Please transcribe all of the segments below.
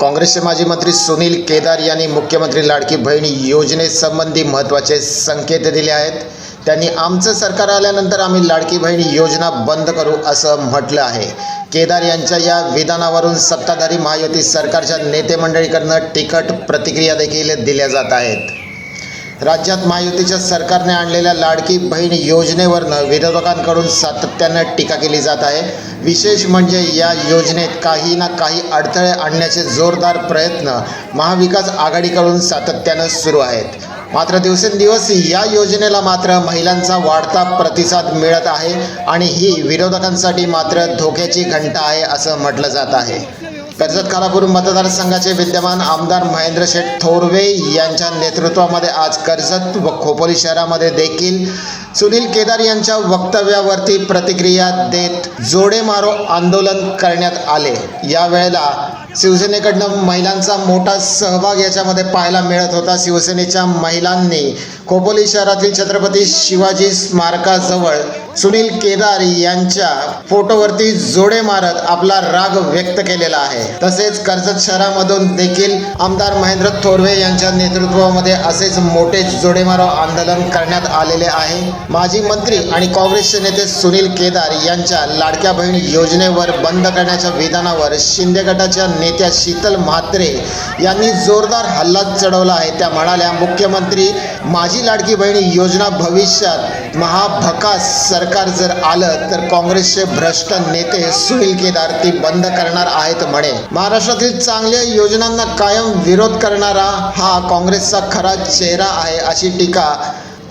काँग्रेसचे माजी मंत्री सुनील केदार यांनी मुख्यमंत्री लाडकी बहीण योजनेसंबंधी महत्त्वाचे संकेत दिले आहेत. त्यांनी आमचं सरकार आल्यानंतर आम्ही लाडकी बहीण योजना बंद करू असं म्हटलं आहे. केदार यांच्या या विधानावरून सत्ताधारी महायुती सरकारच्या नेते मंडळीकडनं तिखट प्रतिक्रिया देखील दिल्या जात आहेत. राज्यात महायुतीच्या सरकारने आणलेल्या लाडकी बहीण योजनेवरनं विरोधकांकडून सातत्यानं टीका केली जात आहे. विशेष म्हणजे या योजनेत काही ना काही अडथळे आणण्याचे जोरदार प्रयत्न महाविकास आघाडीकडून सातत्यानं सुरू आहेत. मात्र दिवसेंदिवस या योजनेला मात्र महिलांचा वाढता प्रतिसाद मिळत आहे आणि ही विरोधकांसाठी मात्र धोक्याची घंटा आहे असं म्हटलं जात आहे. कर्जत खालापूर मतदारसंघाचे विद्यमान आमदार महेंद्र शेठ थोरवे यांच्या नेतृत्वामध्ये आज कर्जत व खोपोली शहरामध्ये देखील सुनील केदार यांच्या वक्तव्यावरती प्रतिक्रिया देत जोडे मारो आंदोलन करण्यात आले. यावेळेला शिवसेनेकडनं महिलांचा मोठा सहभाग याच्यामध्ये पाहायला मिळत होता. शिवसेनेच्या महिलांनी खोपोली शहरातील छत्रपती शिवाजी स्मारकाजवळ सुनील केदार यांच्या फोटोवरती जोडे मारत आपला राग व्यक्त केलेला आहे. तसेच कर्जत शहरामधून देखील आमदार महेंद्र थोरवे यांच्या नेतृत्वामध्ये असेच मोठे जोडे मारो आंदोलन करण्यात आलेले आहे. माजी मंत्री आणि काँग्रेसचे नेते सुनील केदार यांच्या लाडक्या बहीण योजनेवर बंद करण्याच्या विधानावर शिंदे गटाच्या नेत्या शीतल म्हात्रे यांनी जोरदार हल्ला चढवला आहे. त्या म्हणाल्या मुख्यमंत्री माझी लाडकी बहीण योजना भविष्यात महाभकास सरकार जर आलं तर काँग्रेसचे भ्रष्ट नेते सुनील केदार ती बंद करणार आहेत म्हणे. महाराष्ट्रातील चांगल्या योजनांना कायम विरोध करणारा हा काँग्रेसचा खरा चेहरा आहे अशी टीका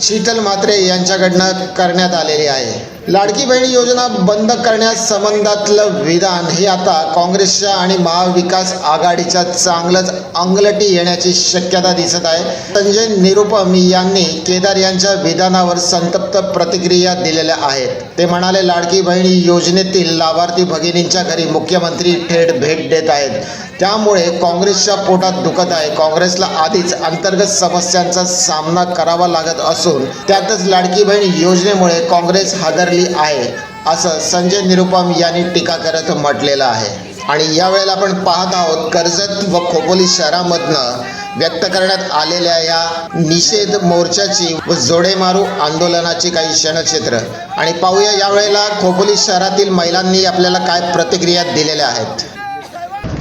शीतल म्हात्रे यांच्याकडनं करण्यात आलेली आहे. लाडकी बहीण योजना बंद करण्यास संबंधातलं विधान हे आता काँग्रेसच्या आणि महाविकास आघाडीच्या चांगलंच अंगलटी येण्याची शक्यता दिसत आहे. संजय निरुपम यांनी केदार यांच्या विधानावर संतप्त प्रतिक्रिया दिलेल्या आहेत. ते म्हणाले लाडकी बहीण योजनेतील लाभार्थी भगिनींच्या घरी मुख्यमंत्री थेट भेट देत आहेत. त्यामुळे काँग्रेसच्या पोटात दुखत आहे. काँग्रेसला आधीच अंतर्गत समस्यांचा सामना करावा लागत असून त्यातच लाडकी बहीण योजनेमुळे काँग्रेस हादरली आहे असं संजय निरुपम यांनी टीका करत म्हटलेलं आहे. आणि यावेळेला आपण पाहत आहोत कर्जत व खोपोली शहरामधनं व्यक्त करण्यात आलेल्या या निषेध मोर्चाची व जोडेमारू आंदोलनाची काही क्षणक्षेत्र आणि पाहूया यावेळेला खोपोली शहरातील महिलांनी आपल्याला काय प्रतिक्रिया दिलेल्या आहेत.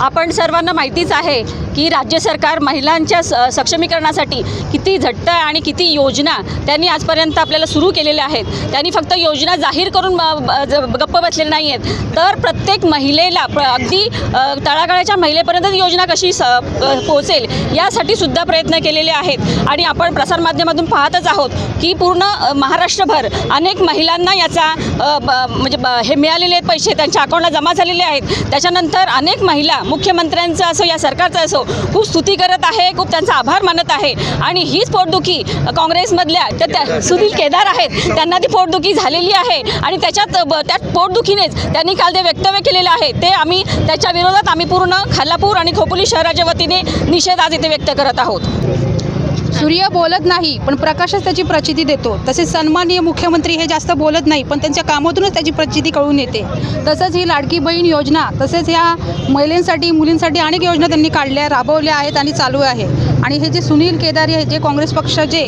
आपण सर्वांना माहितीच आहे की राज्य सरकार महिलांच्या स सक्षमीकरणासाठी किती झट्ट आणि किती योजना त्यांनी आजपर्यंत आपल्याला सुरू केलेल्या आहेत. त्यांनी फक्त योजना जाहीर करून ब- गप्प बसलेले नाही आहेत. तर प्रत्येक महिलेला प्र अगदी तळागाळाच्या महिलेपर्यंत योजना कशी स पोहोचेल यासाठी सुद्धा प्रयत्न केलेले आहेत. आणि आपण प्रसारमाध्यमातून पाहतच आहोत की पूर्ण महाराष्ट्रभर अनेक महिलांना याचा ब- म्हणजे ब- हे मिळालेले आहेत पैसे त्यांच्या अकाउंटला जमा झालेले आहेत. त्याच्यानंतर अनेक महिला मुख्यमंत्र्यांचं असो या सरकारचं असो खूप स्तुती करत आहे खूप त्यांचा आभार मानत आहे. आणि हीच पोटदुखी काँग्रेसमधल्या त्या- त्या सुनील केदार आहेत. त्यांना ती पोटदुखी झालेली आहे. आणि त्याच्यात त्या पोटदुखीनेच त्यांनी काल ते वक्तव्य केलेलं आहे ते आम्ही त्याच्या विरोधात आम्ही पूर्ण खालापूर आणि खोपोली शहराच्या वतीने निषेध आज इथे व्यक्त करत आहोत. सूर्य बोलत नाही पण प्रकाशच त्याची प्रचिती देतो. तसेच सन्माननीय मुख्यमंत्री हे जास्त बोलत नाही पण त्यांच्या कामातूनच त्याची प्रचिती कळून येते. तसंच ही लाडकी बहीण योजना तसेच ह्या महिलांसाठी मुलींसाठी अनेक योजना त्यांनी काढल्या राबवल्या आहेत आणि चालू आहे. आणि हे जे सुनील केदार हे जे काँग्रेस पक्षाचे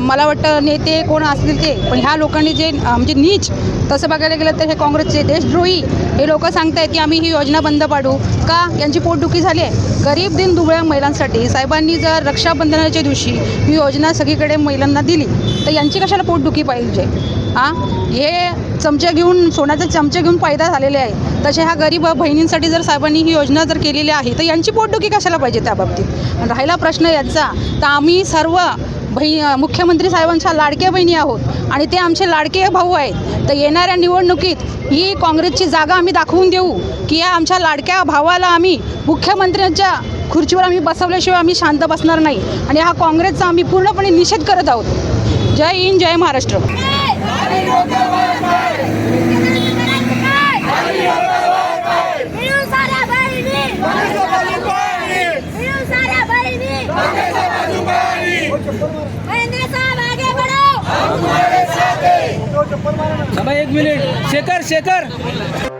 मला वाटतं नेते कोण असतील ते पण ह्या लोकांनी जे म्हणजे नीच तसं बघायला गेलं तर हे काँग्रेसचे देशद्रोही हे लोक सांगतायत की आम्ही ही योजना बंद पाडू. का? यांची पोटदुखी झाली आहे. गरीब दिन दुबळ्या महिलांसाठी साहेबांनी जर रक्षाबंधनाच्या दिवशी ही योजना सगळीकडे महिलांना दिली तर यांची कशाला पोटदुखी पाहिजे? हां? हे चमचे घेऊन सोन्याचे चमचे घेऊन पैदा झालेले आहे. तसे ह्या गरीब बहिणींसाठी जर साहेबांनी ही योजना जर केलेली आहे तर यांची पोटदुखी कशाला पाहिजे त्या बाबतीत? राहिला प्रश्न याचा तर आम्ही सर्व बहि मुख्यमंत्री साहेबांच्या लाडक्या बहिणी आहोत आणि ते आमचे लाडके भाऊ आहेत. तर येणाऱ्या निवडणुकीत ही काँग्रेसची जागा आम्ही दाखवून देऊ की या आमच्या लाडक्या भावाला आम्ही मुख्यमंत्र्यांच्या खुर्चीवर आम्ही बसवल्याशिवाय आम्ही शांत बसणार नाही. आणि हा काँग्रेसचा आम्ही पूर्णपणे निषेध करत आहोत. जय हिंद जय महाराष्ट्र. बढ़ो एक मिनिट शेखर शेखर.